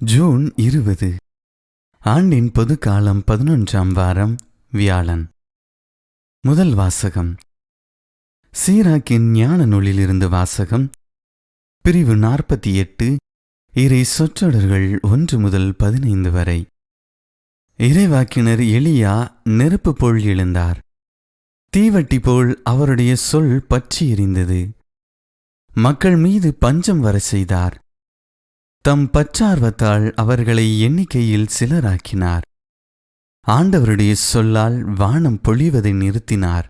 June இருபது. ஆண்டின் பொது காலம் பதினொன்றாம் வாரம் வியாழன். முதல் வாசகம். சீராக்கின் ஞான நூலிலிருந்து வாசகம். பிரிவு நாற்பத்தி எட்டு இறை சொற்றொடர்கள் ஒன்று முதல் பதினைந்து வரை. இறைவாக்கினர் எளியா நெருப்பு போல் எழுந்தார். தீவட்டி போல் அவருடைய சொல் பற்றி எரிந்தது மக்கள் மீது பஞ்சம் வர செய்தார். தம் பச்சார்வத்தால் அவர்களை எண்ணிக்கையில் சிலராக்கினார். ஆண்டவருடைய சொல்லால் வானம் பொழிவதை நிறுத்தினார்.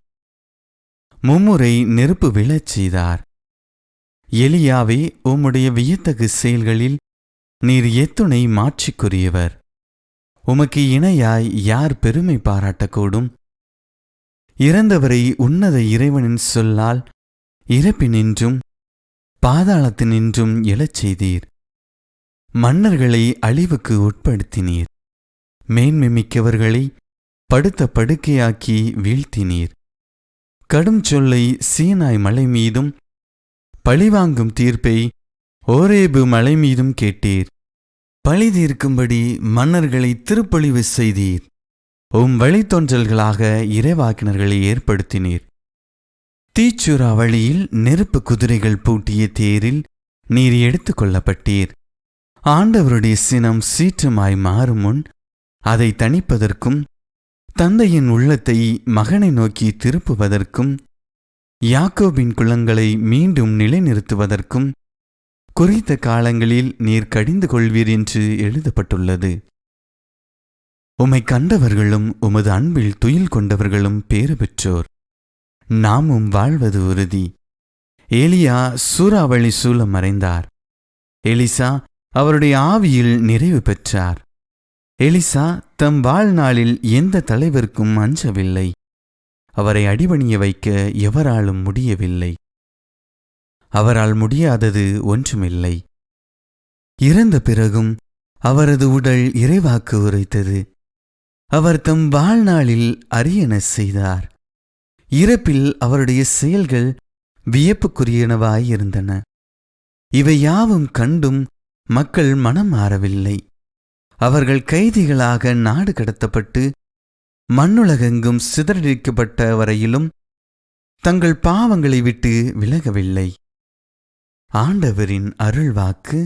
மும்முறை நெருப்பு விழச் செய்தார். எலியாவே உம்முடைய வியத்தகு செயல்களில் நீர் எத்துணை மாட்சிக்குரியவர். உமக்கு இணையாய் யார் பெருமை பாராட்டக்கூடும்? இறந்தவரை உன்னத இறைவனின் சொல்லால் இறப்பினின்றும் பாதாளத்தினின்றும் எழச் செய்தீர். மன்னர்களை அழிவுக்கு உட்படுத்தினீர். மேன்மை மிக்கவர்களை படுத்த படுக்கையாக்கி வீழ்த்தினீர். கடும் சொல்லை சீனாய் மலை மீதும் பழிவாங்கும் தீர்ப்பை ஓரேபு மலை மீதும் கேட்டீர். பழி தீர்க்கும்படி மன்னர்களை திருப்பொழிவு செய்தீர். உம் வழித்தோன்றல்களாக இறைவாக்கினர்களை ஏற்படுத்தினீர். தீச்சுரா வழியில் நெருப்பு குதிரைகள் பூட்டிய தேரில் நீர் எடுத்துக் கொள்ளப்பட்டீர். ஆண்டவருடைய சினம் சீற்றமாய் மாறும் முன் அதை தணிப்பதற்கும் தந்தையின் உள்ளத்தை மகனை நோக்கி திருப்புவதற்கும் யாக்கோபின் குளங்களை மீண்டும் நிலைநிறுத்துவதற்கும் குறித்த காலங்களில் நீர் கடிந்து கொள்வீர் என்று எழுதப்பட்டுள்ளது. உம்மை கண்டவர்களும் உமது அன்பில் துயில் கொண்டவர்களும் பேறு பெற்றோர். நாமும் வாழ்வது உறுதி. ஏலியா சூறாவளி சூழ மறைந்தார். எலிசா அவருடைய ஆவியில் நிறைவு பெற்றார். எலிசா தம் வாழ்நாளில் எந்த தலைவருக்கும் அஞ்சவில்லை. அவரை அடிபணிய வைக்க எவராலும் முடியவில்லை. அவரால் முடியாதது ஒன்றுமில்லை. இறந்த பிறகும் அவரது உடல் இறைவாக்கு உரைத்தது. அவர் தம் வாழ்நாளில் அரியன செய்தார். இறப்பில் அவருடைய செயல்கள் வியப்புக்குரியனவாயிருந்தன. இவை யாவும் கண்டும் மக்கள் மனம் மாறவில்லை. அவர்கள் கைதிகளாக நாடு கடத்தப்பட்டு மண்ணுலகெங்கும் சிதறடிக்கப்பட்ட வரையிலும் தங்கள் பாவங்களை விட்டு விலகவில்லை. ஆண்டவரின் அருள்வாக்கு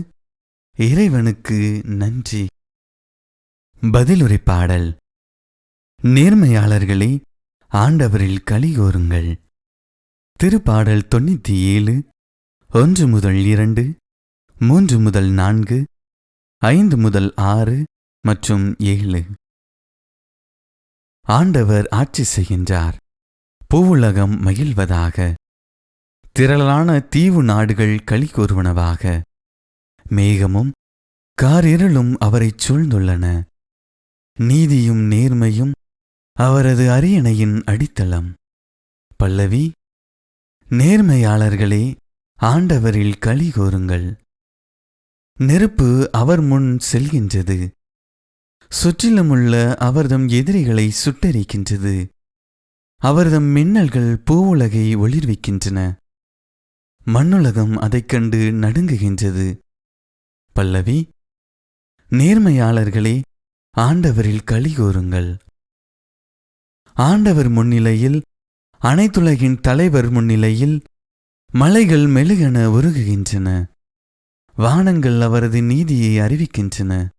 இறைவனுக்கு நன்றி. பதிலுரை பாடல். நேர்மையாளர்களே ஆண்டவரில் கலிகோருங்கள் திருப்பாடல் தொண்ணூற்றி ஏழு ஒன்று முதல் இரண்டு மூன்று முதல் நான்கு ஐந்து முதல் ஆறு மற்றும் ஏழு. ஆண்டவர் ஆட்சி செய்கின்றார். பூவுலகம் மகிழ்வதாக. திரளான தீவு நாடுகள் களி கூறுவனவாக. மேகமும் காரிருளும் அவரைச் சூழ்ந்துள்ளன. நீதியும் நேர்மையும் அவரது அரியணையின் அடித்தளம். பல்லவி நேர்மையாளர்களே ஆண்டவரில் களி கூறுங்கள். நெருப்பு அவர் முன் செல்கின்றது. சுற்றிலுமுள்ள அவர்தம் எதிரிகளை சுட்டரிக்கின்றது. அவர்தம் மின்னல்கள் பூவுலகை ஒளிர்விக்கின்றன. மண்ணுலகம் அதைக் கண்டு நடுங்குகின்றது. பல்லவி நேர்மையாளர்களே ஆண்டவரில் களி கூறுங்கள். ஆண்டவர் முன்னிலையில் அனைத்துலகின் தலைவர் முன்னிலையில் மலைகள் மெழுகென உருகுகின்றன. வானங்கள் அவரது நீதியை அறிவிக்கின்றன.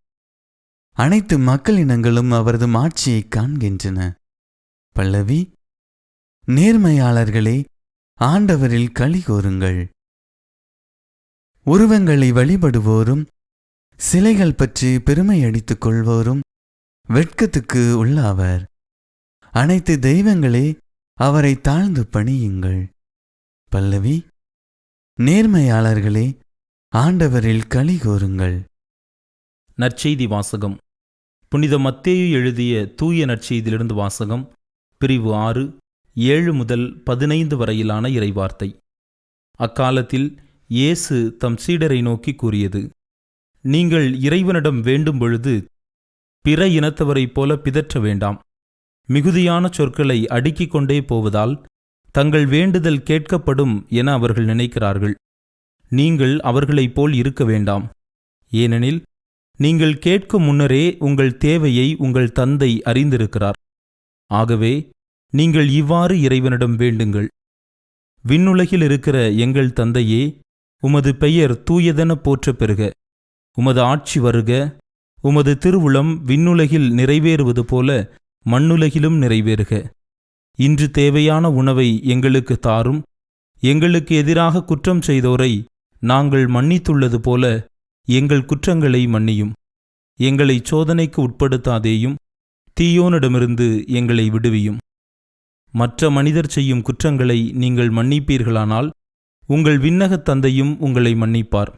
அனைத்து மக்களினங்களும் அவரது மாட்சியை காண்கின்றன. பல்லவி நேர்மையாளர்களே ஆண்டவரில் களி கூறுங்கள் உருவங்களை வழிபடுவோரும் சிலைகள் பற்றி பெருமை அடித்துக் கொள்வோரும் வெட்கத்துக்கு உள்ளாவர். அனைத்து தெய்வங்களே அவரை தாழ்ந்து பணியுங்கள். பல்லவி நேர்மையாளர்களே ஆண்டவரில் களி கூறுங்கள் நற்செய்தி வாசகம். புனித மத்தேயு எழுதிய தூய நற்செய்தியிலிருந்து வாசகம் பிரிவு ஆறு ஏழு முதல் பதினைந்து வரையிலான இறைவார்த்தை. அக்காலத்தில் இயேசு தம் சீடரை நோக்கி கூறியது நீங்கள் இறைவனிடம் வேண்டும் பொழுது பிற இனத்தவரைப் போல பிதற்ற வேண்டாம். மிகுதியான சொற்களை அடுக்கிக் கொண்டே போவதால் தங்கள் வேண்டுதல் கேட்கப்படும் என அவர்கள் நினைக்கிறார்கள். நீங்கள் அவர்களைப் போல் இருக்க வேண்டாம். ஏனெனில் நீங்கள் கேட்கும் முன்னரே உங்கள் தேவையை உங்கள் தந்தை அறிந்திருக்கிறார். ஆகவே நீங்கள் இவ்வாறு இறைவனிடம் வேண்டுங்கள். விண்ணுலகில் இருக்கிற எங்கள் தந்தையே உமது பெயர் தூயதென போற்றப் பெறுக. உமது ஆட்சி வருக. உமது திருவுளம் விண்ணுலகில் நிறைவேறுவது போல மண்ணுலகிலும் நிறைவேறுக. இன்று தேவையான உணவை எங்களுக்கு தாரும். எங்களுக்கு எதிராக குற்றம் செய்தோரை நாங்கள் மன்னித்துள்ளது போல எங்கள் குற்றங்களை மன்னியும். எங்களை சோதனைக்கு உட்படுத்தாதேயும் தீயோனிடமிருந்து எங்களை விடுவியும். மற்ற மனிதர் செய்யும் குற்றங்களை நீங்கள் மன்னிப்பீர்களானால் உங்கள் விண்ணகத் தந்தையும் உங்களை மன்னிப்பார்.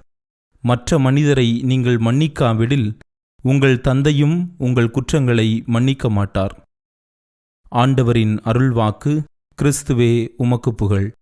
மற்ற மனிதரை நீங்கள் மன்னிக்காவிடில் உங்கள் தந்தையும் உங்கள் குற்றங்களை மன்னிக்க மாட்டார். ஆண்டவரின் அருள்வாக்கு கிறிஸ்துவே உமக்கு புகழ்.